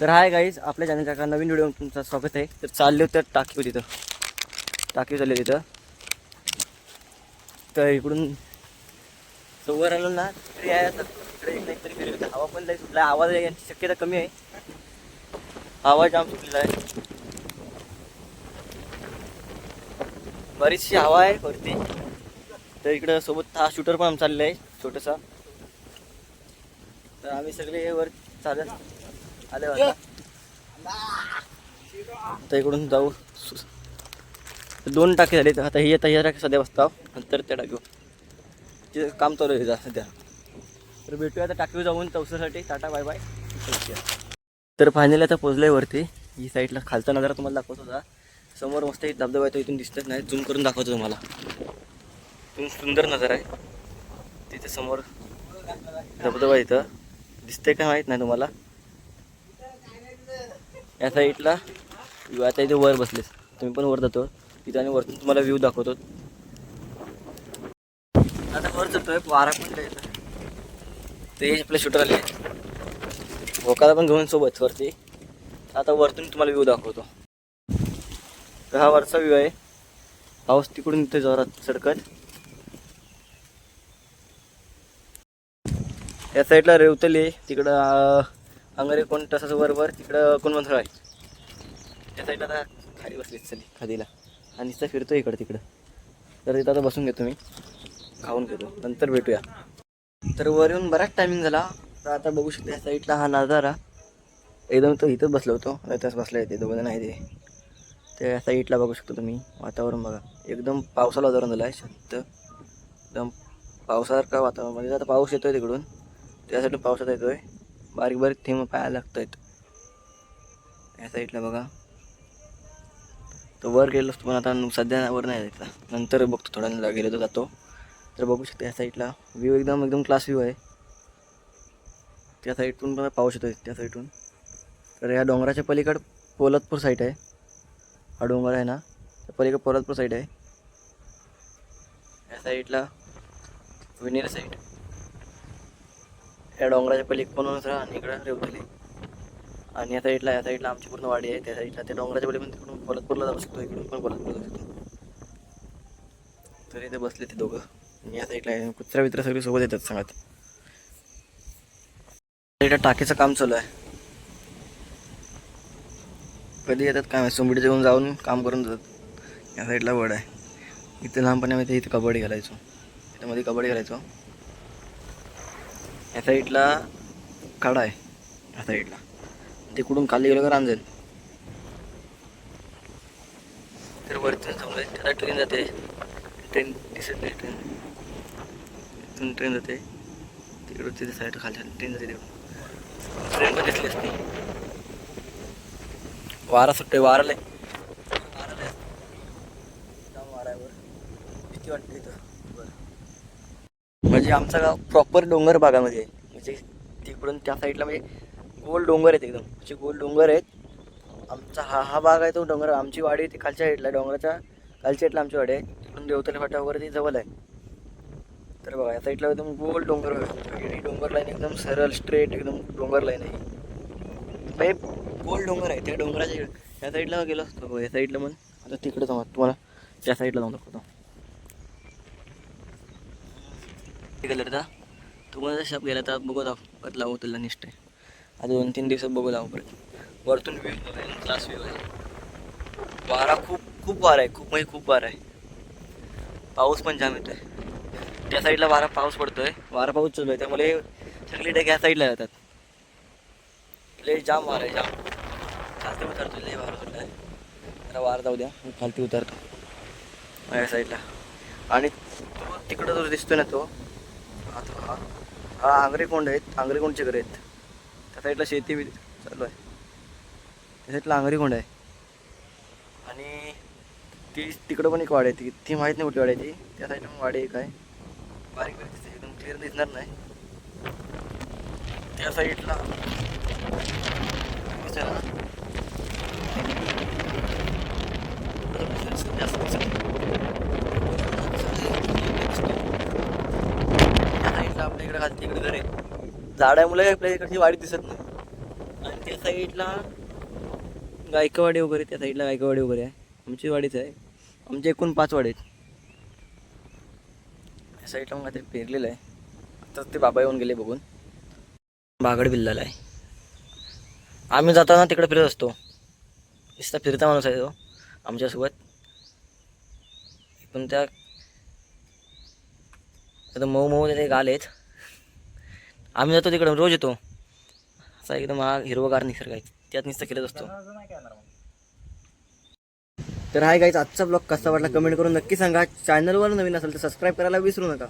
तर hi guys आपल्या चॅनलच्या का नवीन व्हिडिओ तुमचं स्वागत आहे. तर चालले होते टाकीव तिथं टाकीव चालले तिथं तर इकडून वर आलो ना तरी आहे आता. एक नाही तरी फिरत होतं. हवा पण लई सुटला आवाज यांची शक्यता कमी आहे. आवाज जाम सुटलेला आहे बरीचशी हवा आहे वरती. तर इकडं सोबत हा शूटर पण आमचा चाललेला आहे छोटंसा. तर आम्ही सगळे वर चालत आले आता इकडून जाऊ. दोन टाके झाले आता ही आता ह्या टाके सध्या बसताव. नंतर त्या टाकीवर. तिथं काम चालू आहे सध्या. तर भेटूया आता टाकीवर जाऊन चौसासाठी. Tata bye bye. तर फायनली आता पोचलोय वरती. ही साईडला खालचा नजारा तुम्हाला दाखवत होता. समोर मस्त एक धबधबा आहे तो इथून दिसतच नाही. झूम करून दाखवतो तुम्हाला. इथून सुंदर नजारा आहे. तिथे समोर धबधबा इथं. दिसतंय का माहीत नाही तुम्हाला. या साईडला. आता इथे वर बसलेस. तुम्ही पण वर जातो. तिथे आणि वरतून तुम्हाला व्ह्यू दाखवतो. आता वर जातोय. वारा पण काय ते आपले शूटर आले भोकाला पण घेऊन सोबत वरती. आता वरतून तुम्हाला व्ह्यू दाखवतो. तर हा वरचा व्ह्यू आहे. पाऊस तिकडून इथे जोरात सडकत. या साईडला रेवतली. तिकडं अंगारे कोण तसंच वरवर तिकडं कोणमंथळ आहे? त्या साईडला आता खाली बसलीच चली खादीला. आणि तिथं फिरतो इकडं तिकडं. तर तिथं आता बसून घेतो मी. खाऊन घेतो. नंतर भेटूया. तर वर येऊन बराच टायमिंग झाला. तर आता बघू शकतो या साईडला हा नजारा. एकदम तो इथंच बसलो होतो. इथंच बसला येते दोघं जण आहे ते. त्या साईडला बघू शकतो तुम्ही. वातावरण बघा. एकदम पावसाला वातावरण झालं आहे शांत. एकदम पावसासारखा वातावरण. म्हणजे आता पाऊस येतोय तिकडून. त्यासाठी पावसात येतोय. बारीक बारीक थेंब पाहायला लागत आहेत या साईडला बघा. तो वर गेलो असतो पण आता सध्या वर नाही जायचा. नंतर बघतो थोड्या गेलो तर जातो. तर बघू शकतो या साईडला व्ह्यू एकदम एकदम क्लास व्ह्यू आहे. त्या साईडतून पण पाऊस शकतो त्या साईडून तर या डोंगराच्या पलीकडं पोलतपूर साईड आहे. हा डोंगर आहे ना. त्या पलीकड पोलतपूर साईड आहे. या साईडला विनेर साईड या डोंगराच्या पलीकडे पण राहा आणि इकडं रेवतली आणि या साईडला या साईडला आमची पूर्ण वाडी आहे त्या साईडला. त्या डोंगराच्या पलीकडून पण तिकडून पोलतपूरला जाऊ शकतो इकडून पण पोलतपूरला जाऊ शकतो. तर इथे बसले ते दोघं. या साईडला आहे. कुत्रा वित्र सगळे सोबत येतात सांगत. इकडे टाकीचं काम चालू आहे. कधी येतात काय माहिती सोंबिडी जेवून जाऊन काम करून जातात. या साईडला वड आहे. इथे लहानपणी आम्ही इथे कबड्डी घालायचो. त्यामध्ये कबड्डी घालायचो. ह्या साईडला काडा आहे ह्या साईडला. तिकडून खाली गेलो का रांजेल तर वरतून समजा त्याला ट्रेन जाते. ट्रेन दिसत नाही ट्रेन इथून ट्रेन जाते. तिकडून तिथे साईड खाली ट्रेन जाते तिकडून. ट्रेन पण दिसली असती. वारा सुटतोय वाराला वाराला वारा आहे वर. किती वाटतं इथं बरं. म्हणजे आमचं गाव प्रॉपर डोंगर भागामध्ये आहे. म्हणजे तिकडून त्या साईडला म्हणजे गोल डोंगर आहेत एकदम. असे गोल डोंगर आहेत. आमचा हा हा भाग आहे तो डोंगर. आमची वाडी ती खालच्या साईडला डोंगराच्या खालच्या साईडला आमची वाडी आहे. तिकडून देवतले फाटा वगैरे ती जवळ आहे. तर बघा या साईडला एकदम गोल डोंगर डोंगर लाईन एकदम सरळ स्ट्रेट एकदम डोंगर लाईन आहे म्हणजे गोल डोंगर आहे. त्या डोंगराच्या या साईडला गेलो असतो. या साईडला मग आता तिकडे जाऊ. तुम्हाला त्या साईडला जाऊन दाखवतो. कलरचा. तुम्हाला शॉप गेला तर बघू जाऊ परत लावू तुला निष्ठ आता दोन तीन दिवसात बघू लावू परत. वरतून व्ह्यू क्लास व्ह्यू आहे. वारा खूप खूप वारा आहे. खूप म्हणजे खूप वारा आहे. पाऊस पण जाम येतो आहे त्या साईडला वारा पाऊस पडतो आहे वारा पाऊस चालू आहे. त्यामुळे सगळे डग ह्या साईडला जातात. लय जाम वारा आहे जाम. खालती उतरतो लय वारा सुटला आहे जरा वारा जाऊ द्या. खालती उतरतो. या साईडला आणि तो तिकडं जो दिसतो ना तो हा तो आहेत. आंगरेकोंडचे घर आहेत. त्या साईडला शेती बी चालू आहे. त्या साईडला आंगरेकोंड आहे. आणि ती तिकडं पण एक वाडी आहे. ती ती माहीत नाही कुठली वाडी आहे ती. त्या साईडला पण वाडी एक आहे. बारीक बारीक दिसते. एकदम क्लिअर दिसणार नाही. त्या साईडला दिसतंय ना? जास्त दिसत नाही. इकडे खालती इकडे घर. आहे झाड आहे मुलं आपल्या इकडची वाडी दिसत नाही. आणि त्या साईडला गायकवाडी वगैरे त्या साईडला गायकवाडी वगैरे आहे. आमची वाडीच आहे. आमचे एकूण पाच वाडी आहेत. या साईडला मग ते पेरलेलं आहे. आताच ते बाबा येऊन गेले बघून. बागड बिल्लाला आहे. आम्ही जाताना तिकडे फिरत असतो. नुसता फिरता माणूस आहे तो आमच्यासोबत. पण त्या मऊ मऊ ते गाल आहेत. आम्ही जातो तिकडं रोज येतो. असा एकदम हा हिरवगार निसर्ग आहे. त्यात निसर्ग खेळत असतो. तर हाय गाईच आजचा ब्लॉग कसा वाटला कमेंट करून नक्की सांगा. चॅनलवर नवीन असेल तर सबस्क्राईब करायला विसरू नका.